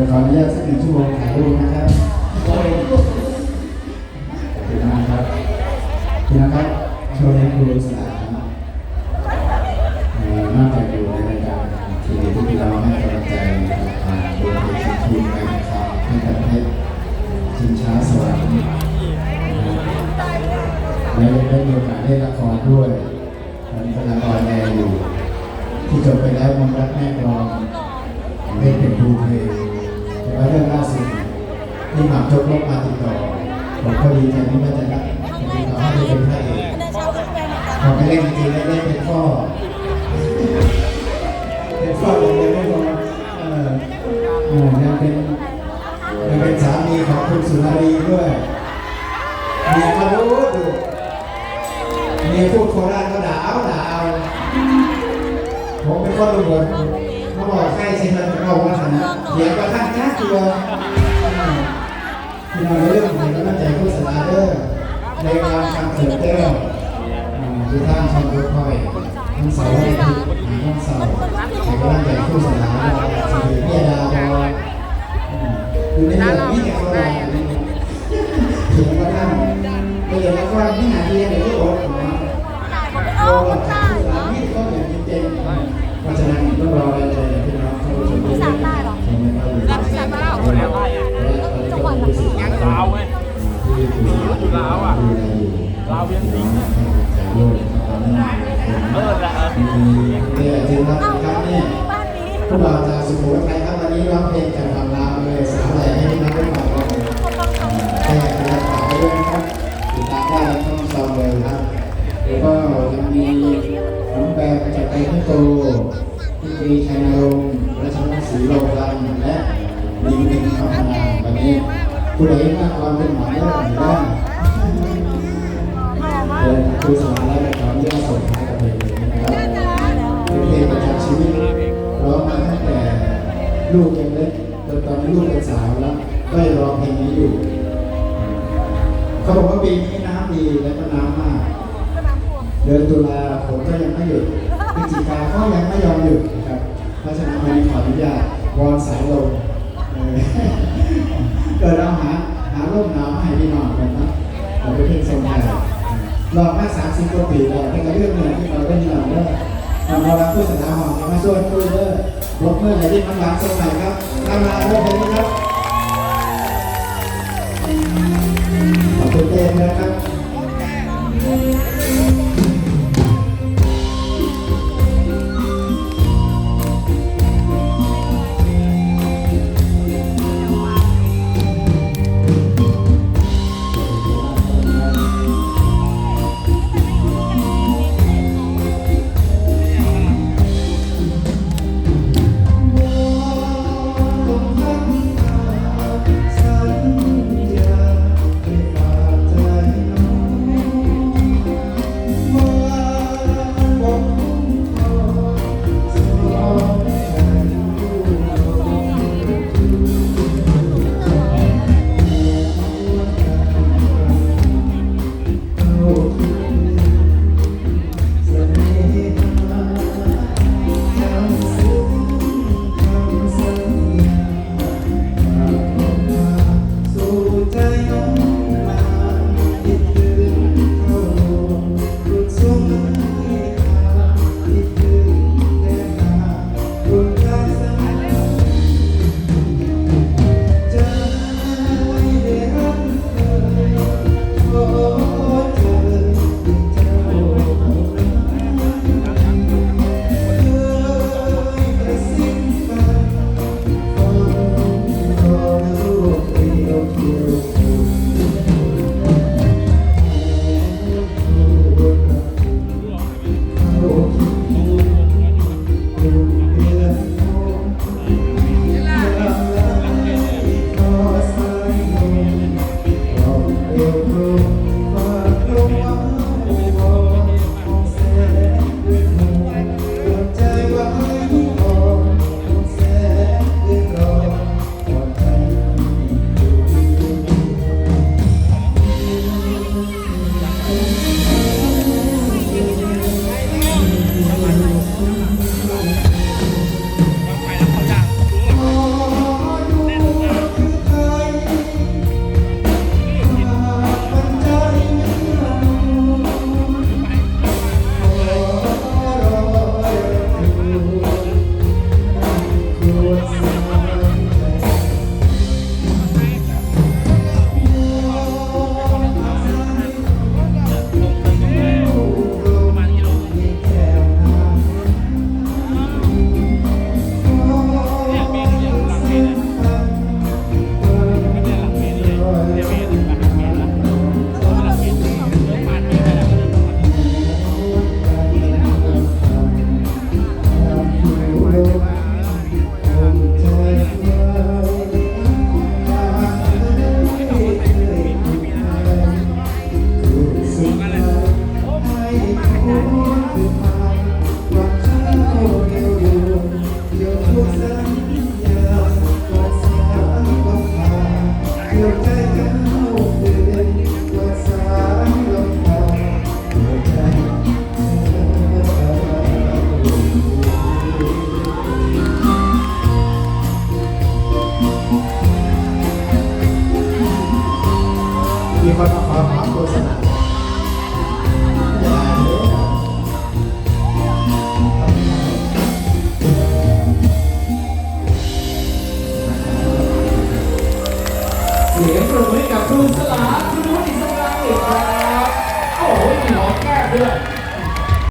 ดี๋ยวขออนุญาตสักหนึ่งชั่วโมงถ่ายรูปนะครับขอบคุณมากครับพี่นะครับโชว์ในครูสนามเอ่อนอกจากอยู่ในรายการทีวีที่พี่น้องให้กำลังใจกับผ่านบนเวทีทีมการข่าวที่ประเทศชิงช้าสวรรค์และได้มีโอกาสได้ละครด้วยตอนกำลังออนแอร์อยู่ ที่จบไปแล้วมันรักแม่กลองเล่นเป็นดูเพลง แต่ว่าเรื่องล่าสุดที่หมากจกลบมาติดต่อผมก็ดีใจที่ว่าจะรับติดต่อให้เป็นพระเอกพอไปเล่นจริงๆแล้วได้เป็นพ่อเป็นพ่อเลยยังไม่พอเออเออยังเป็นยังเป็นสามีของคุณสุนารีด้วยเมียก็รู้ดูเมียพูดโคราชก็ด่าเอาด่าเอาผมเป็นคนอุบลเขาบอกใครใช่ไหมเราว่าขนาดเถียงกับท่า นจ้าตัวที่มาเรื่องของกำลังใจโฆษณาเด้อในการทำเสริมเต้าคือท่านชมรถคอยทั้งเสาร์อาทิตย์ทั้งเสาร์ เออละเนี่ยจริงครับครับเนี่ยพวกเราจากสุโขทัยครับวันนี้ร้องเพลงจากฝั่งลาวเลยสาวใหญ่ให้น้องได้ฟังกันแต่กระดาษฝาวด้วยนะครับติดตามได้ในช่องซองเลยครับแล้วก็ยังมีน้องแบมจากไปที่โตพี่ตรีชัยนรงค์รัชนกศรีโลกัมและลิงลิงคำนาวันนี้ผู้ใดมากความเป็นหมอเรื่องหรือว่า เดินคือสมาแล้วขออนุญาตส่งท้ายกับเพลงนี้นะครับเป็นเพลงประจำชีวิตร้องมาตั้งแต่ลูกยังเล็กจนตอนนี้ลูกเป็นสาวแล้วก็ยังร้องเพลงนี้อยู่ เขาบอกว่าปีนี้น้ำดีและก็น้ำมาก เดือนตุลาฝนก็ยังไม่หยุดพฤศจิกาก็ยังไม่ยอมหยุดนะครับ เพราะฉะนั้นวันนี้ขออนุญาตวอนสายลมเออเกิดเราหาหาร่มหนาวให้พี่น้องกันนะเราไปเพ่งทรงไทยรอมาสามสิบกว่าปีแล้วแต่ก็เรื่องเงินที่เราได้ยินเด้อทำเรารับผู้สถาของมาช่วยคุยเด้อลบเมื่อไหร่ที่มันหลังทรงใหม่ครับทำมาเรื่องนี้ครับ มี